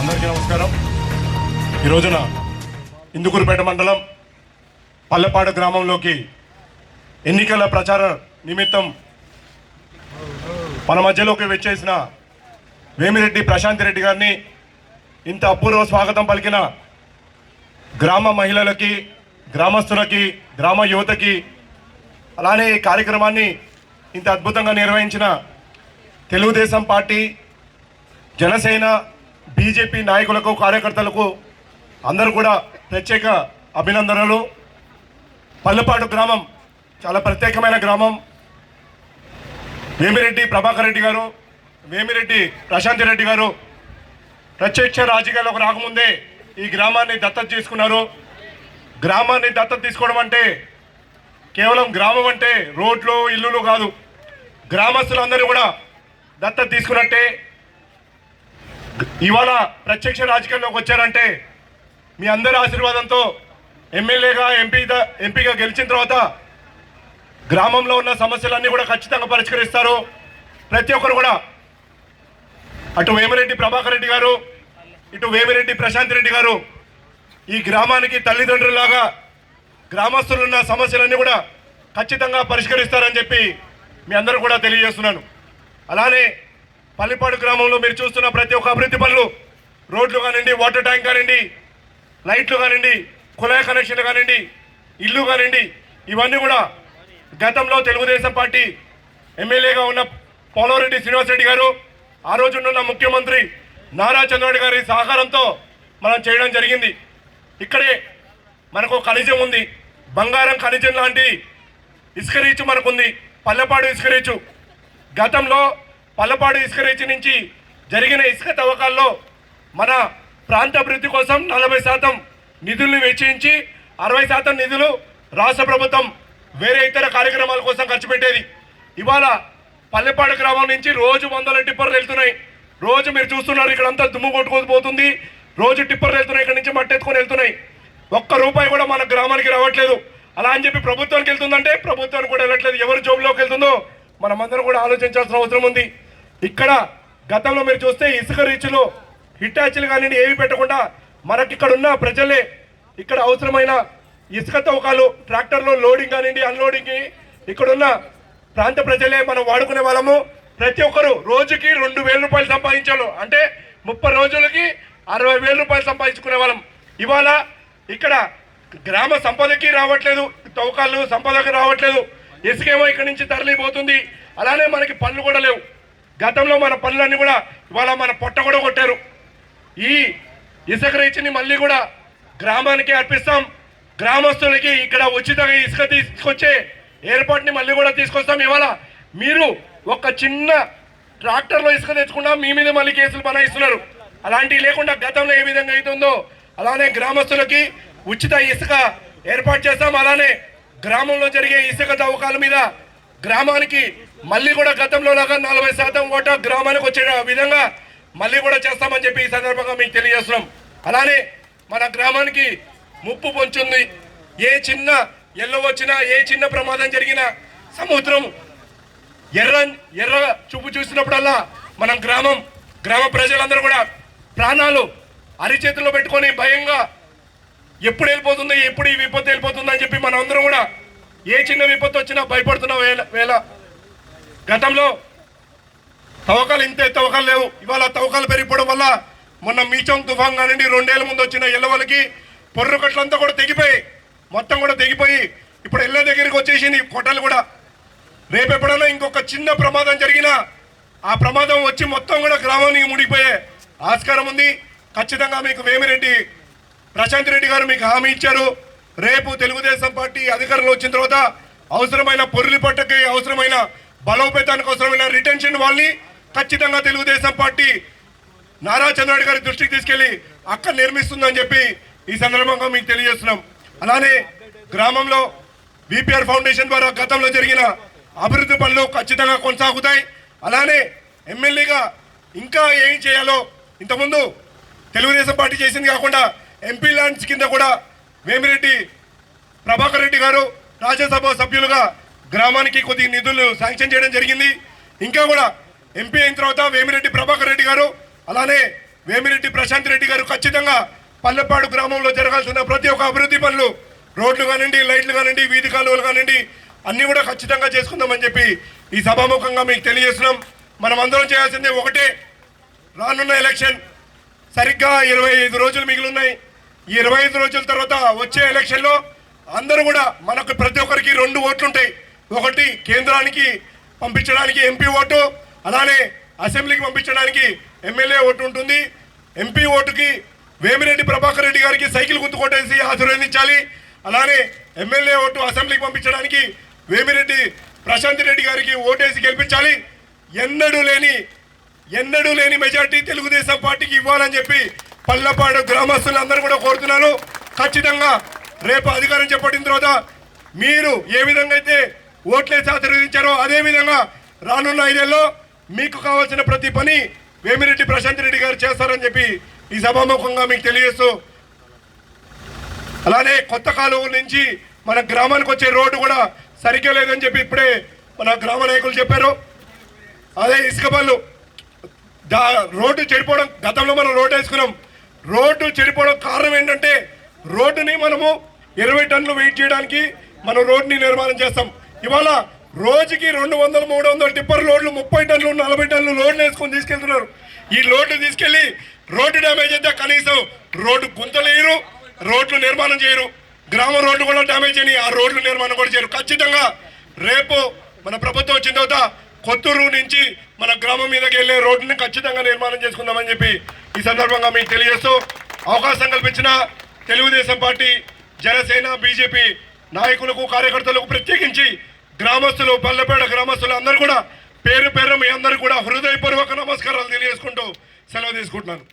అందరికీ నమస్కారం. ఈ రోజున ఇందుకూరుపేట మండలం పల్లెపాడు గ్రామంలోకి ఎన్నికల ప్రచార నిమిత్తం మన మధ్యలోకి వచ్చేసిన వేమిరెడ్డి ప్రశాంత్ రెడ్డి గారిని ఇంత అపూర్వ స్వాగతం పలికిన గ్రామ మహిళలకి గ్రామస్తులకి గ్రామ యువతకి అలానే ఈ కార్యక్రమాన్ని ఇంత అద్భుతంగా నిర్వహించిన తెలుగుదేశం పార్టీ జనసేన బీజేపీ నాయకులకు కార్యకర్తలకు అందరూ కూడా ప్రత్యేక అభినందనలు. పల్లెపాడు గ్రామం చాలా ప్రత్యేకమైన గ్రామం. వేమిరెడ్డి ప్రభాకర్ రెడ్డి గారు వేమిరెడ్డి ప్రశాంత్ రెడ్డి గారు ప్రత్యక్ష రాజకీయాల్లోకి రాకముందే ఈ గ్రామాన్ని దత్తత తీసుకున్నారు. గ్రామాన్ని దత్తత తీసుకోవడం అంటే కేవలం గ్రామం అంటే రోడ్లు ఇల్లులు కాదు. గ్రామస్తులందరూ కూడా దత్తత తీసుకున్నట్టే ఇవాళ ప్రత్యక్ష రాజకీయాల్లోకి వచ్చారంటే మీ అందరి ఆశీర్వాదంతో ఎమ్మెల్యేగా ఎంపీ ఎంపీగా గెలిచిన తర్వాత గ్రామంలో ఉన్న సమస్యలన్నీ కూడా ఖచ్చితంగా పరిష్కరిస్తారు. ప్రతి ఒక్కరు కూడా అటు వేమిరెడ్డి ప్రభాకర్ రెడ్డి గారు ఇటు వేమిరెడ్డి ప్రశాంత్ రెడ్డి గారు ఈ గ్రామానికి తల్లిదండ్రులాగా గ్రామస్తులున్న సమస్యలన్నీ కూడా ఖచ్చితంగా పరిష్కరిస్తారని చెప్పి మీ అందరూ కూడా తెలియజేస్తున్నాను. అలానే పల్లిపాడు గ్రామంలో మీరు చూస్తున్న ప్రతి ఒక్క అభివృద్ధి పనులు రోడ్లు కానివ్వండి వాటర్ ట్యాంక్ కానివ్వండి లైట్లు కానివ్వండి కుళాయి కనెక్షన్లు కానివ్వండి ఇల్లు కానివ్వండి ఇవన్నీ కూడా గతంలో తెలుగుదేశం పార్టీ ఎమ్మెల్యేగా ఉన్న పోలవరెడ్డి శ్రీనివాసరెడ్డి గారు ఆ రోజునున్న ముఖ్యమంత్రి నారా చంద్రబాబు గారి సహకారంతో మనం చేయడం జరిగింది. ఇక్కడే మనకు ఖనిజం ఉంది. బంగారం ఖనిజం లాంటి ఇసుక రీచు మనకుంది. పల్లెపాడు ఇసుక రీచు. గతంలో పల్లపాడు ఇసుక రీచ్ నుంచి జరిగిన ఇసుక తవ్వకాల్లో మన ప్రాంత అభివృద్ధి కోసం నలభై శాతం నిధుల్ని వెచ్చించి అరవై శాతం నిధులు రాష్ట్ర ప్రభుత్వం వేరే ఇతర కార్యక్రమాల కోసం ఖర్చు పెట్టేది. ఇవాళ పల్లెపాడు గ్రామం నుంచి రోజు వందల టిప్పర్లు వెళ్తున్నాయి. రోజు మీరు చూస్తున్నారు ఇక్కడంతా దుమ్ము కొట్టుకోపోతుంది రోజు టిప్పర్లు వెళ్తున్నాయి ఇక్కడ నుంచి మట్టి ఎత్తుకొని వెళ్తున్నాయి. ఒక్క రూపాయి కూడా మన గ్రామానికి రావట్లేదు. అలా అని చెప్పి ప్రభుత్వానికి వెళ్తుందంటే ప్రభుత్వానికి కూడా వెళ్ళట్లేదు. ఎవరు జోబులోకి వెళ్తుందో మనమందరం కూడా ఆలోచించాల్సిన అవసరం ఉంది. ఇక్కడ గతంలో మీరు చూస్తే ఇసుక రీచ్లు హిటాచీలు కానివ్వండి ఏవి పెట్టకుండా మనకి ఇక్కడ ఉన్న ప్రజలే ఇక్కడ అవసరమైన ఇసుక తవ్వకాలు ట్రాక్టర్లో లోడింగ్ కానివ్వండి అన్లోడింగ్ ఇక్కడున్న ప్రాంత ప్రజలే మనం వాడుకునే వాళ్ళము. ప్రతి ఒక్కరు రోజుకి రెండు వేల రూపాయలు సంపాదించాలి. అంటే ముప్పై రోజులకి అరవై వేల రూపాయలు సంపాదించుకునే వాళ్ళం. ఇవాళ ఇక్కడ గ్రామ సంపదకి రావట్లేదు తవ్వకాలు సంపదకి రావట్లేదు. ఇసుకేమో ఇక్కడి నుంచి తరలిపోతుంది. అలానే మనకి పనులు కూడా లేవు. గతంలో మన పనులన్నీ కూడా ఇవాళ మన పొట్ట కూడా కొట్టారు. ఈ ఇసుక రీచిని మళ్ళీ కూడా గ్రామానికి అర్పిస్తాం. గ్రామస్తులకి ఇక్కడ ఉచితంగా ఇసుక తీసుకొచ్చే ఏర్పాటుని మళ్ళీ కూడా తీసుకొస్తాం. ఇవాళ మీరు ఒక చిన్న ట్రాక్టర్లో ఇసుక తెచ్చుకున్నా మీ మీద మళ్ళీ కేసులు బనాయిస్తున్నారు. అలాంటివి లేకుండా గతంలో ఏ విధంగా అవుతుందో అలానే గ్రామస్తులకి ఉచిత ఇసుక ఏర్పాటు చేస్తాం. అలానే గ్రామంలో జరిగే ఇసుక తవ్వకాల మీద గ్రామానికి మళ్ళీ కూడా గతంలో లాగా నలభై శాతం ఓట గ్రామానికి వచ్చే విధంగా మళ్ళీ కూడా చేస్తామని చెప్పి ఈ సందర్భంగా మీకు తెలియజేస్తున్నాం. అలానే మన గ్రామానికి ముప్పు పొంచుంది. ఏ చిన్న ఎల్లు వచ్చినా ఏ చిన్న ప్రమాదం జరిగినా సముద్రం ఎర్ర ఎర్ర చూపు చూసినప్పుడల్లా మనం గ్రామం గ్రామ ప్రజలందరూ కూడా ప్రాణాలు అరిచేతుల్లో పెట్టుకొని భయంగా ఎప్పుడు వెళ్ళిపోతుంది ఎప్పుడు ఈ విపత్తు వెళ్ళిపోతుంది అని చెప్పి మనం అందరం కూడా ఏ చిన్న విపత్తు వచ్చినా భయపడుతున్న వేళ వేళ. గతంలో తవ్వకాలు ఇంతే తవ్వకాలు లేవు. ఇవాళ తవ్వకాలు పెరిగిపోవడం వల్ల మొన్న మీచం తుఫాన్ కానివ్వండి రెండేళ్ళ ముందు వచ్చిన ఎల్లవలకి పొర్రు కట్లంతా కూడా తెగిపోయి మొత్తం కూడా తెగిపోయి ఇప్పుడు ఎల్ల దగ్గరికి వచ్చేసింది కొట్టలు కూడా. రేపు ఎప్పుడైనా ఇంకొక చిన్న ప్రమాదం జరిగినా ఆ ప్రమాదం వచ్చి మొత్తం కూడా గ్రామానికి మునిగిపోయే ఆస్కారం ఉంది. ఖచ్చితంగా మీకు వేమిరెడ్డి ప్రశాంత్ రెడ్డి గారు మీకు హామీ ఇచ్చారు. రేపు తెలుగుదేశం పార్టీ అధికారంలో వచ్చిన తర్వాత అవసరమైన పొర్లి పట్టకి అవసరమైన బలోపేతానికి అవసరమైన రిటెన్షన్ వాళ్ళని ఖచ్చితంగా తెలుగుదేశం పార్టీ నారా చంద్రబాబు గారి దృష్టికి తీసుకెళ్ళి అక్కడ నిర్మిస్తుందని చెప్పి ఈ సందర్భంగా మీకు తెలియజేస్తున్నాం. అలానే గ్రామంలో బీపీఆర్ ఫౌండేషన్ ద్వారా గతంలో జరిగిన అభివృద్ధి పనులు ఖచ్చితంగా కొనసాగుతాయి. అలానే ఎమ్మెల్యేగా ఇంకా ఏం చేయాలో ఇంతకుముందు తెలుగుదేశం పార్టీ చేసింది కాకుండా ఎంపీ ల్యాండ్స్ కింద కూడా వేమిరెడ్డి ప్రభాకర్ రెడ్డి గారు రాజ్యసభ సభ్యులుగా గ్రామానికి కొద్ది నిధులు శాంక్షన్ చేయడం జరిగింది. ఇంకా కూడా ఎంపీ అయిన తర్వాత వేమిరెడ్డి ప్రభాకర్ రెడ్డి గారు అలానే వేమిరెడ్డి ప్రశాంత్ రెడ్డి గారు ఖచ్చితంగా పల్లెపాడు గ్రామంలో జరగాల్సిన ప్రతి ఒక్క అభివృద్ధి పనులు రోడ్లు కానివ్వండి లైట్లు కానివ్వండి వీధి కాలువలు కానివ్వండి అన్నీ కూడా ఖచ్చితంగా చేసుకుందామని చెప్పి ఈ సభాముఖంగా మీకు తెలియజేస్తున్నాం. మనం అందరం చేయాల్సింది ఒకటే రానున్న ఎలక్షన్ సరిగ్గా ఇరవై ఐదు రోజులు మిగిలి ఉన్నాయి. ఇరవై ఐదు రోజుల తర్వాత వచ్చే ఎలక్షన్లో అందరూ కూడా మనకు ప్రతి ఒక్కరికి రెండు ఓట్లుంటాయి. ఒకటి కేంద్రానికి పంపించడానికి ఎంపీ ఓటు అలానే అసెంబ్లీకి పంపించడానికి ఎమ్మెల్యే ఓటు ఉంటుంది. ఎంపీ ఓటుకి వేమిరెడ్డి ప్రభాకర్ రెడ్డి గారికి సైకిల్ గుర్తుకొట్టేసి ఆశీర్వదించాలి అలానే ఎమ్మెల్యే ఓటు అసెంబ్లీకి పంపించడానికి వేమిరెడ్డి ప్రశాంత్ రెడ్డి గారికి ఓటేసి గెలిపించాలి. ఎన్నడూ లేని ఎన్నడూ లేని మెజార్టీ తెలుగుదేశం పార్టీకి ఇవ్వాలని చెప్పి పల్లపాడు గ్రామస్తులందరూ కూడా కోరుతున్నాను. ఖచ్చితంగా రేపు అధికారం చేపట్టిన తర్వాత మీరు ఏ విధంగా అయితే ఓట్లేసి ఆశీర్వదించారో అదే విధంగా రానున్న ఐదేళ్ళలో మీకు కావాల్సిన ప్రతి పని వేమిరెడ్డి ప్రశాంత్ రెడ్డి గారు చేస్తారని చెప్పి ఈ సభాముఖంగా మీకు తెలియజేస్తూ అలానే కొత్త కాలువ నుంచి మన గ్రామానికి వచ్చే రోడ్డు కూడా సరిగ్గా లేదని చెప్పి ఇప్పుడే మన గ్రామ నాయకులు చెప్పారు. అదే ఇసుక బళ్ళు దా రోడ్డు చెడిపోవడం గతంలో మనం రోడ్డు వేసుకున్నాం. రోడ్డు చెడిపోవడం కారణం ఏంటంటే రోడ్డుని మనము ఇరవై టన్నులు వెయిట్ చేయడానికి మనం రోడ్డుని నిర్మాణం చేస్తాం. ఇవాళ రోజుకి రెండు వందలు మూడు వందల టిప్పర్ లోడ్లు ముప్పై టన్నులు నలభై టన్నులు లోడ్లు వేసుకొని తీసుకెళ్తున్నారు. ఈ లోడ్లు తీసుకెళ్ళి రోడ్డు డ్యామేజ్ అయితే కనీసం రోడ్డు గుంతలేయరు రోడ్లు నిర్మాణం చేయరు. గ్రామ రోడ్లు కూడా డ్యామేజ్ అయినాయి ఆ రోడ్లు నిర్మాణం కూడా చేయరు. ఖచ్చితంగా రేపు మన ప్రభుత్వం వచ్చిన తర్వాత కొత్తూరు నుంచి మన గ్రామం మీదకి వెళ్ళే రోడ్డుని ఖచ్చితంగా నిర్మాణం చేసుకుందామని చెప్పి ఈ సందర్భంగా మీకు తెలియజేస్తూ అవకాశం కల్పించిన తెలుగుదేశం పార్టీ జనసేన బీజేపీ నాయకులకు కార్యకర్తలకు ప్రత్యేకించి గ్రామస్తులు పల్లెపేట గ్రామస్తులు అందరూ కూడా పేరు పేరు మీ అందరూ కూడా హృదయపూర్వక నమస్కారాలు తెలియజేసుకుంటూ సెలవు తీసుకుంటున్నాను.